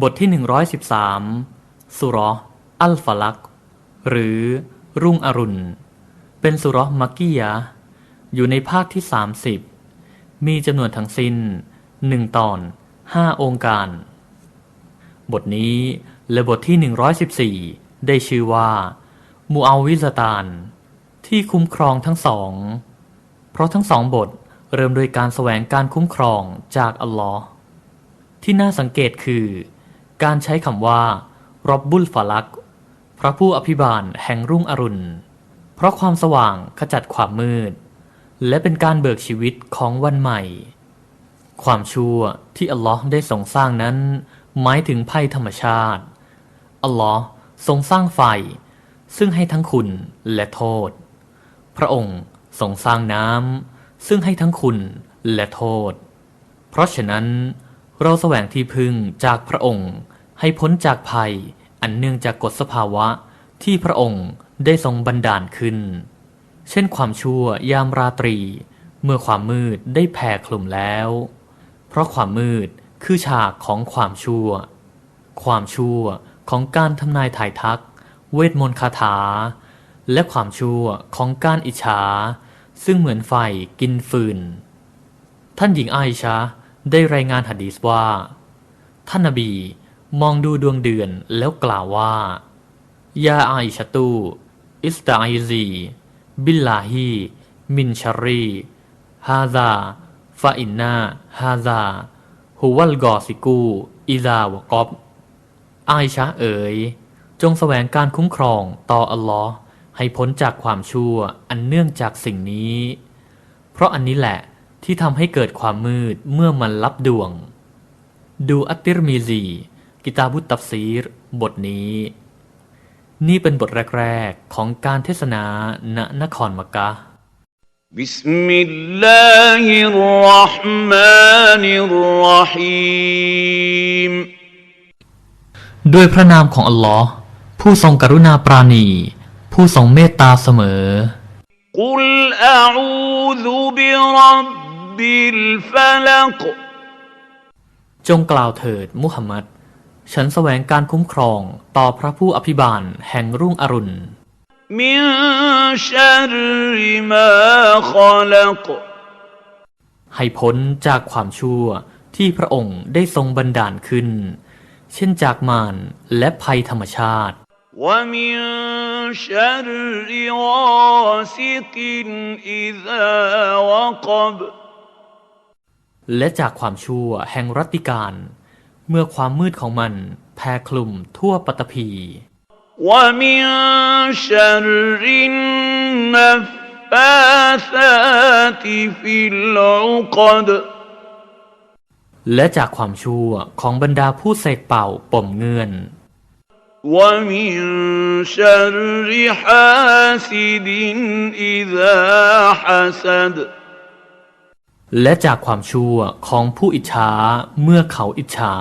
บทที่ 113 สุรออัลฟาลัก หรือรุ่งอรุณ เป็นสุรอห์มักกียะอยู่ในภาคที่ 30 มีจำนวนทั้งสิ้น1ตอน5องค์การ บทนี้และบทที่ 114 ได้ชื่อว่า มูอาวิซตาน ที่คุ้มครองทั้งสอง เพราะทั้งสองบทเริ่มโดยการแสวงการคุ้มครองจากอัลลอฮ์ที่น่าสังเกตคือ การใช้คำว่ารอบบุลฟาลัก พระผู้อภิบาลแห่งรุ่งอรุณ เพราะความสว่างขจัดความมืด และเป็นการเบิกชีวิตของวันใหม่ ความชั่วที่อัลลอฮ์ได้ทรงสร้างนั้น หมายถึงภัยธรรมชาติ อัลลอฮ์ทรงสร้างไฟ ซึ่งให้ทั้งคุณและโทษ พระองค์ทรงสร้างน้ำซึ่งให้ทั้งคุณและโทษ เพราะฉะนั้นเราแสวงที่พึ่งจากพระองค์ ให้พ้นจากภัย อันเนื่องจากกฎสภาวะที่พระองค์ได้ทรงบันดาลขึ้น เช่นความชั่วยามราตรี เมื่อความมืดได้แผ่คลุมแล้ว เพราะความมืดคือฉากของความชั่ว ความชั่วของการทำนายถ่ายทัก เวทมนต์คาถา และความชั่วของการอิจฉา ซึ่งเหมือนไฟกินฟืน ท่านหญิงไอชาได้รายงานหะดีษว่า ท่านนบี มองดูดวงเดือนแล้วกล่าวว่า ยาไอชตู อิสตาอิซี บิลลาฮี มินชารีฮาซาฟาอินนาฮาซาฮุวัลกอซิกู อิซาวกอบไอชะเอ๋ย จงแสวงการคุ้มครองต่ออัลลอฮ์ให้พ้นจากความชั่วอันเนื่องจากสิ่งนี้ เพราะอันนี้แหละที่ทำให้เกิดความมืดเมื่อมันลับดวง ดูอัตติรมีซี กิตาบุตตับซีร บทนี้ นี่เป็นบทแรก ๆ ของการเทศนาณนครมักกะบิสมิลลาฮิรรห์มานิรรหีมด้วยพระนามของอัลลอฮ์ผู้ทรงกรุณาปราณี ผู้ทรงเมตตาเสมอ กุลอาอูซุบิรับบิลฟลักจงกล่าวเถิดมุฮัมมัด ฉันแสวงการคุ้มครองต่อพระผู้อภิบาลแห่งรุ่งอรุณ من شر ما خلق ให้พ้นจากความชั่วที่พระองค์ได้ทรงบันดาลขึ้น เช่นจากมารและภัยธรรมชาติ ومن شر غاسق إذا وقب และจากความชั่วแห่งรัตติการ เมื่อความมืดของมันแผ่คลุมทั่วปฐพีว่ามิชัรินนฟาซาติฟิลกดและจากความชั่วของบรรดาผู้เสกเป่าปมเงือนวะมิชัริฮาสิดินอิซาฮัสด และจากความชั่วของผู้อิจฉาเมื่อเขาอิจฉา